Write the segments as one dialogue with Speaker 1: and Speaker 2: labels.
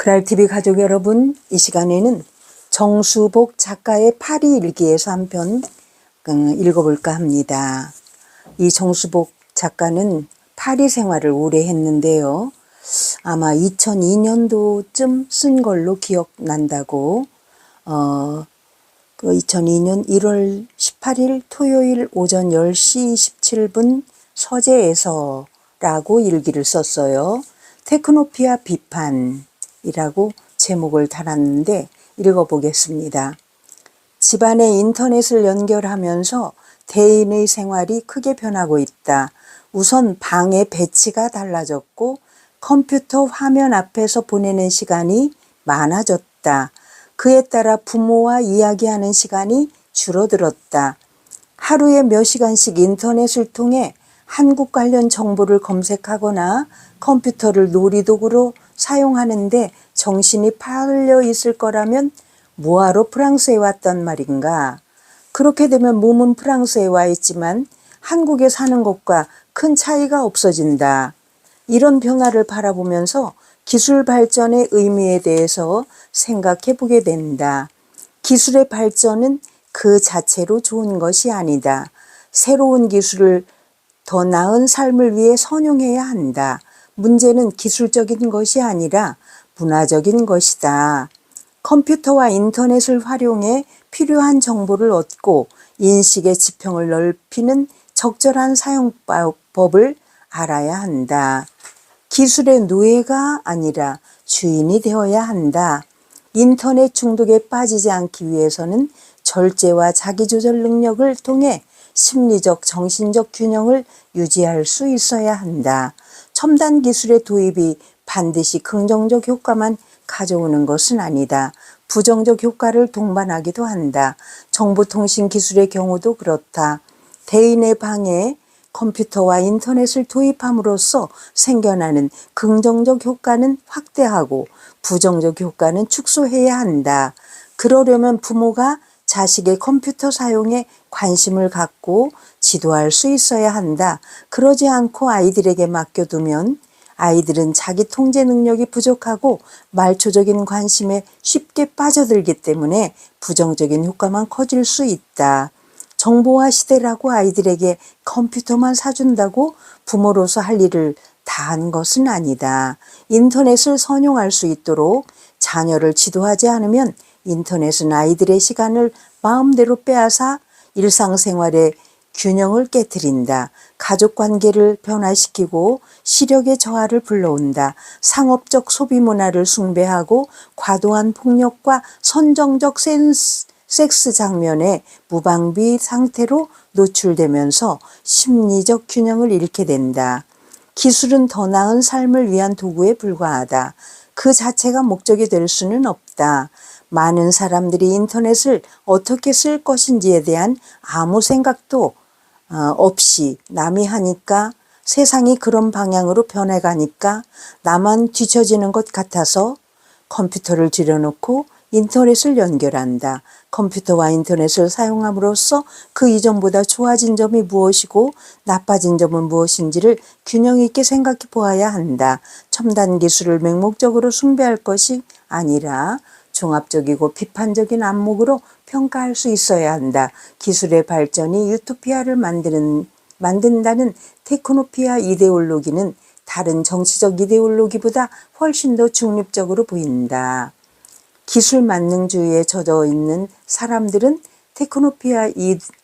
Speaker 1: 그랄TV 가족 여러분, 이 시간에는 정수복 작가의 파리 일기에서 한 편 읽어볼까 합니다. 이 정수복 작가는 파리 생활을 오래 했는데요. 아마 2002년도쯤 쓴 걸로 기억난다고, 어, 그 2002년 1월 18일 토요일 오전 10시 17분 서재에서라고 일기를 썼어요. 테크노피아 비판 이라고 제목을 달았는데 읽어보겠습니다. 집안에 인터넷을 연결하면서 대인의 생활이 크게 변하고 있다. 우선 방의 배치가 달라졌고 컴퓨터 화면 앞에서 보내는 시간이 많아졌다. 그에 따라 부모와 이야기하는 시간이 줄어들었다. 하루에 몇 시간씩 인터넷을 통해 한국 관련 정보를 검색하거나 컴퓨터를 놀이도구로 사용하는데 정신이 팔려 있을 거라면 뭐하러 프랑스에 왔단 말인가. 그렇게 되면 몸은 프랑스에 와 있지만 한국에 사는 것과 큰 차이가 없어진다. 이런 변화를 바라보면서 기술 발전의 의미에 대해서 생각해 보게 된다. 기술의 발전은 그 자체로 좋은 것이 아니다. 새로운 기술을 더 나은 삶을 위해 선용해야 한다. 문제는 기술적인 것이 아니라 문화적인 것이다. 컴퓨터와 인터넷을 활용해 필요한 정보를 얻고 인식의 지평을 넓히는 적절한 사용법을 알아야 한다. 기술의 노예가 아니라 주인이 되어야 한다. 인터넷 중독에 빠지지 않기 위해서는 절제와 자기조절 능력을 통해 심리적, 정신적 균형을 유지할 수 있어야 한다. 첨단 기술의 도입이 반드시 긍정적 효과만 가져오는 것은 아니다. 부정적 효과를 동반하기도 한다. 정보통신 기술의 경우도 그렇다. 대인의 방에 컴퓨터와 인터넷을 도입함으로써 생겨나는 긍정적 효과는 확대하고 부정적 효과는 축소해야 한다. 그러려면 부모가 자식의 컴퓨터 사용에 관심을 갖고 지도할 수 있어야 한다. 그러지 않고 아이들에게 맡겨두면 아이들은 자기 통제 능력이 부족하고 말초적인 관심에 쉽게 빠져들기 때문에 부정적인 효과만 커질 수 있다. 정보화 시대라고 아이들에게 컴퓨터만 사준다고 부모로서 할 일을 다 한 것은 아니다. 인터넷을 선용할 수 있도록 자녀를 지도하지 않으면 인터넷은 아이들의 시간을 마음대로 빼앗아 일상생활의 균형을 깨뜨린다. 가족 관계를 변화시키고 시력의 저하를 불러온다. 상업적 소비 문화를 숭배하고 과도한 폭력과 선정적 센스, 섹스 장면에 무방비 상태로 노출되면서 심리적 균형을 잃게 된다. 기술은 더 나은 삶을 위한 도구에 불과하다. 그 자체가 목적이 될 수는 없다. 많은 사람들이 인터넷을 어떻게 쓸 것인지에 대한 아무 생각도 어, 없이 남이 하니까 세상이 그런 방향으로 변해가니까 나만 뒤처지는 것 같아서 컴퓨터를 들여놓고 인터넷을 연결한다. 컴퓨터와 인터넷을 사용함으로써 그 이전보다 좋아진 점이 무엇이고 나빠진 점은 무엇인지를 균형 있게 생각해 보아야 한다. 첨단 기술을 맹목적으로 숭배할 것이 아니라 종합적이고 비판적인 안목으로 평가할 수 있어야 한다. 기술의 발전이 유토피아를 만드는, 만든다는 테크노피아 이데올로기는 다른 정치적 이데올로기보다 훨씬 더 중립적으로 보인다. 기술 만능주의에 젖어 있는 사람들은 테크노피아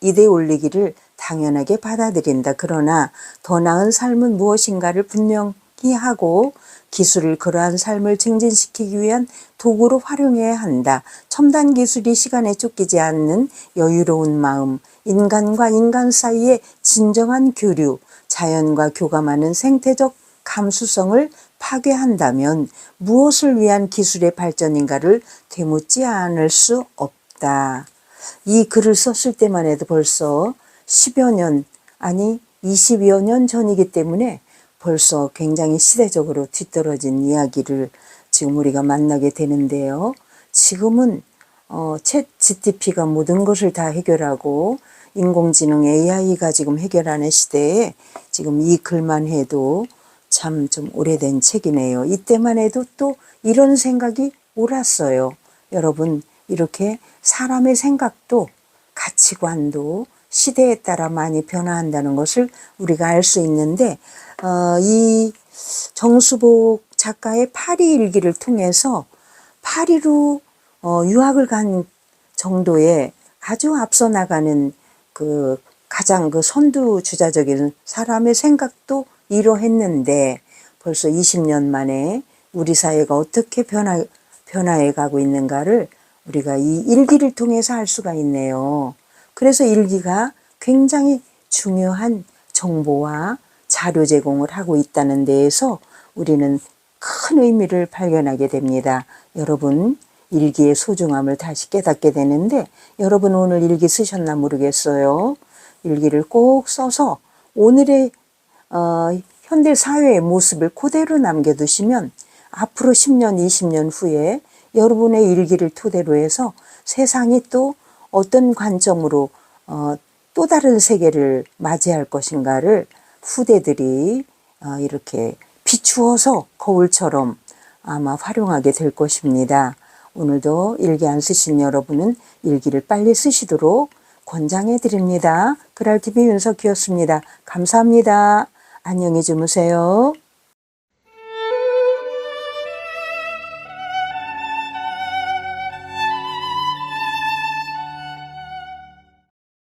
Speaker 1: 이데올로기를 당연하게 받아들인다. 그러나 더 나은 삶은 무엇인가를 분명 히 하고 기술을 그러한 삶을 증진시키기 위한 도구로 활용해야 한다. 첨단 기술이 시간에 쫓기지 않는 여유로운 마음, 인간과 인간 사이의 진정한 교류, 자연과 교감하는 생태적 감수성을 파괴한다면 무엇을 위한 기술의 발전인가를 되묻지 않을 수 없다. 이 글을 썼을 때만 해도 벌써 10여 년, 아니 20여 년 전이기 때문에 벌써 굉장히 시대적으로 뒤떨어진 이야기를 지금 우리가 만나게 되는데요. 지금은 어, 챗 GTP가 모든 것을 다 해결하고 인공지능 AI가 지금 해결하는 시대에 지금 이 글만 해도 참 좀 오래된 책이네요. 이때만 해도 또 이런 생각이 옳았어요. 여러분, 이렇게 사람의 생각도 가치관도 시대에 따라 많이 변화한다는 것을 우리가 알 수 있는데, 어, 이 정수복 작가의 파리 일기를 통해서 파리로 어, 유학을 간 정도의 아주 앞서 나가는 그 가장 그 선두 주자적인 사람의 생각도 이러했는데 벌써 20년 만에 우리 사회가 어떻게 변화, 변화해 가고 있는가를 우리가 이 일기를 통해서 알 수가 있네요. 그래서 일기가 굉장히 중요한 정보와 자료 제공을 하고 있다는 데에서 우리는 큰 의미를 발견하게 됩니다. 여러분, 일기의 소중함을 다시 깨닫게 되는데, 여러분 오늘 일기 쓰셨나 모르겠어요. 일기를 꼭 써서 오늘의 어, 현대 사회의 모습을 그대로 남겨두시면 앞으로 10년, 20년 후에 여러분의 일기를 토대로 해서 세상이 또 어떤 관점으로 어, 또 다른 세계를 맞이할 것인가를 후대들이 어, 이렇게 비추어서 거울처럼 아마 활용하게 될 것입니다. 오늘도 일기 안 쓰신 여러분은 일기를 빨리 쓰시도록 권장해 드립니다. 그랄TV 윤석희였습니다. 감사합니다. 안녕히 주무세요.